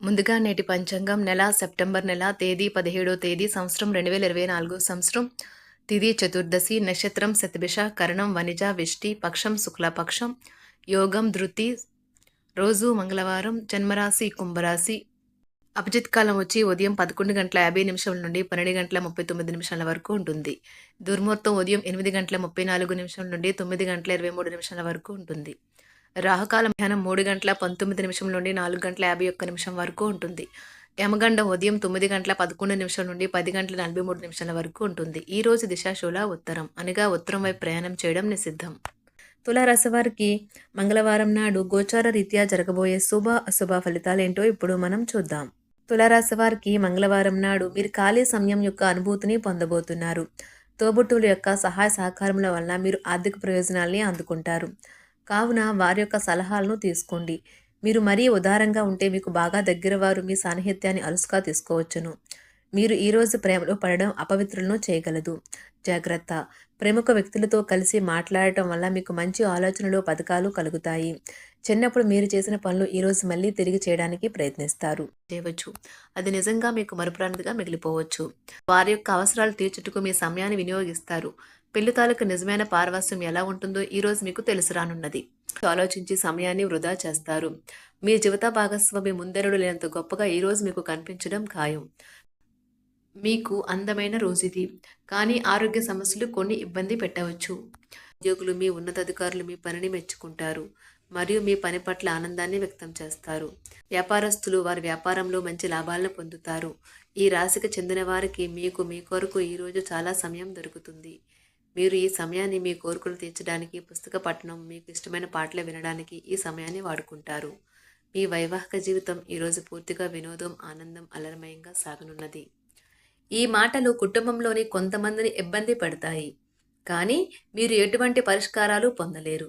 ముందుగా నేటి పంచాంగం నెల సెప్టెంబర్ నెల తేదీ పదిహేడో తేదీ సంవత్సరం రెండు వేల ఇరవై నాలుగు సంవత్సరం. తిది చతుర్దశి నక్షత్రం శతభిష కరణం వనిజ విష్టి పక్షం శుక్లపక్షం యోగం ధృతి. రోజు మంగళవారం జన్మరాశి కుంభరాశి. అభిజిత్ కాలం వచ్చి ఉదయం పదకొండు గంటల యాభై నిమిషాల నుండి పన్నెండు గంటల ముప్పై తొమ్మిది నిమిషాల వరకు ఉంటుంది. దుర్ముహూర్తం ఉదయం ఎనిమిది గంటల ముప్పై నాలుగు నిమిషాల నుండి తొమ్మిది గంటల ఇరవై మూడు నిమిషాల వరకు ఉంటుంది. రాహుకాల మధ్యాహ్నం మూడు గంటల పంతొమ్మిది నిమిషం నుండి నాలుగు గంటల యాభై ఒక్క నిమిషం వరకు ఉంటుంది. యమగండ ఉదయం తొమ్మిది గంటల పదకొండు నిమిషం నుండి పది గంటల నలభై మూడు నిమిషాల వరకు ఉంటుంది. ఈ రోజు దిశాశూల ఉత్తరం. అనగా ఉత్తరం వైపు ప్రయాణం చేయడం నిషిద్ధం. తులారాశి వారికి మంగళవారం నాడు గోచార రీత్యా జరగబోయే శుభ అశుభ ఫలితాలేంటో ఇప్పుడు మనం చూద్దాం. తులారాశి వారికి మంగళవారం నాడు మీరు ఖాళీ సమయం యొక్క అనుభూతిని పొందబోతున్నారు. తోబుట్టువుల యొక్క సహాయ సహకారముల వలన మీరు ఆర్థిక ప్రయోజనాల్ని అందుకుంటారు. కావున వారి యొక్క సలహాలను తీసుకోండి. మీరు మరీ ఉదారంగా ఉంటే మీకు బాగా దగ్గర వారు మీ సాన్నిహిత్యాన్ని అలుసుగా తీసుకోవచ్చును. మీరు ఈరోజు ప్రేమలో పడడం అపవిత్రులను చేయగలదు. జాగ్రత్త. ప్రముఖ వ్యక్తులతో కలిసి మాట్లాడటం వల్ల మీకు మంచి ఆలోచనలు పథకాలు కలుగుతాయి. చిన్నప్పుడు మీరు చేసిన పనులు ఈరోజు మళ్ళీ తిరిగి చేయడానికి ప్రయత్నిస్తారు. చేయవచ్చు. అది నిజంగా మీకు మరుపురానిదిగా మిగిలిపోవచ్చు. వారి యొక్క అవసరాలు తీర్చుటకు మీ సమయాన్ని వినియోగిస్తారు. పెళ్ళి తాలూకు నిజమైన పారవస్యం ఎలా ఉంటుందో ఈరోజు మీకు తెలుసురానున్నది ఆలోచించి సమయాన్ని వృధా చేస్తారు. మీ జీవిత భాగస్వామి ముందరుడు లేనంత గొప్పగా ఈరోజు మీకు కనిపించడం ఖాయం. మీకు అందమైన రోజు ఇది కానీ ఆరోగ్య సమస్యలు కొన్ని ఇబ్బంది పెట్టవచ్చు. ఉద్యోగులు మీ ఉన్నతాధికారులు మీ పనిని మెచ్చుకుంటారు. మరియు మీ పని పట్ల ఆనందాన్ని వ్యక్తం చేస్తారు. వ్యాపారస్తులు వారి వ్యాపారంలో మంచి లాభాలను పొందుతారు. ఈ రాశికి చెందిన వారికి మీకు మీ కొరకు ఈరోజు చాలా సమయం దొరుకుతుంది. మీరు ఈ సమయాన్ని మీ కోరికలు తీర్చడానికి పుస్తక పఠనం మీకు ఇష్టమైన పాటలు వినడానికి ఈ సమయాన్ని వాడుకుంటారు. మీ వైవాహిక జీవితం ఈరోజు పూర్తిగా వినోదం ఆనందం అలరమయంగా సాగనున్నది. ఈ మాటలు కుటుంబంలోని కొంతమందిని ఇబ్బంది పెడతాయి. కానీ మీరు ఎటువంటి పరిష్కారాలు పొందలేరు.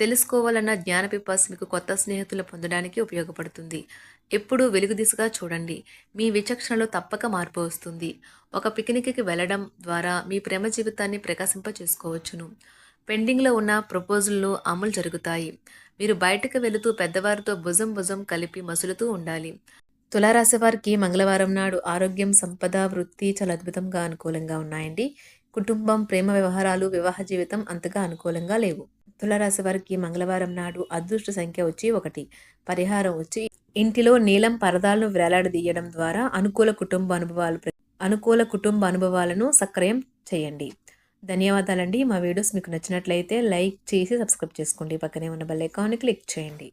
తెలుసుకోవాలన్న జ్ఞాన పిపాస్ మీకు కొత్త స్నేహితులు పొందడానికి ఉపయోగపడుతుంది. ఎప్పుడూ వెలుగు దిశగా చూడండి. మీ విచక్షణలో తప్పక మార్పు వస్తుంది. ఒక పిక్నిక్కి వెళ్ళడం ద్వారా మీ ప్రేమ జీవితాన్ని ప్రకాశింప చేసుకోవచ్చును పెండింగ్లో ఉన్న ప్రపోజల్లు అమలు జరుగుతాయి. మీరు బయటకు వెళుతూ పెద్దవారితో భుజం భుజం కలిపి మసులుతూ ఉండాలి. తులారాశి వారికి మంగళవారం నాడు ఆరోగ్యం సంపద వృత్తి చాలా అద్భుతంగా అనుకూలంగా ఉన్నాయండి. కుటుంబం ప్రేమ వ్యవహారాలు వివాహ జీవితం అంతగా అనుకూలంగా లేవు. తులరాశి వారికి మంగళవారం నాడు అదృష్ట సంఖ్య వచ్చి ఒకటి. పరిహారం వచ్చి ఇంటిలో నీలం పరదాలను వేలాడదీయడం ద్వారా అనుకూల కుటుంబ అనుభవాలు అనుకూల కుటుంబ అనుభవాలను సక్రయం చేయండి. ధన్యవాదాలండి. మా వీడియోస్ మీకు నచ్చినట్లయితే లైక్ చేసి సబ్స్క్రైబ్ చేసుకోండి. పక్కనే ఉన్న బెల్ ఐకాన్ని క్లిక్ చేయండి.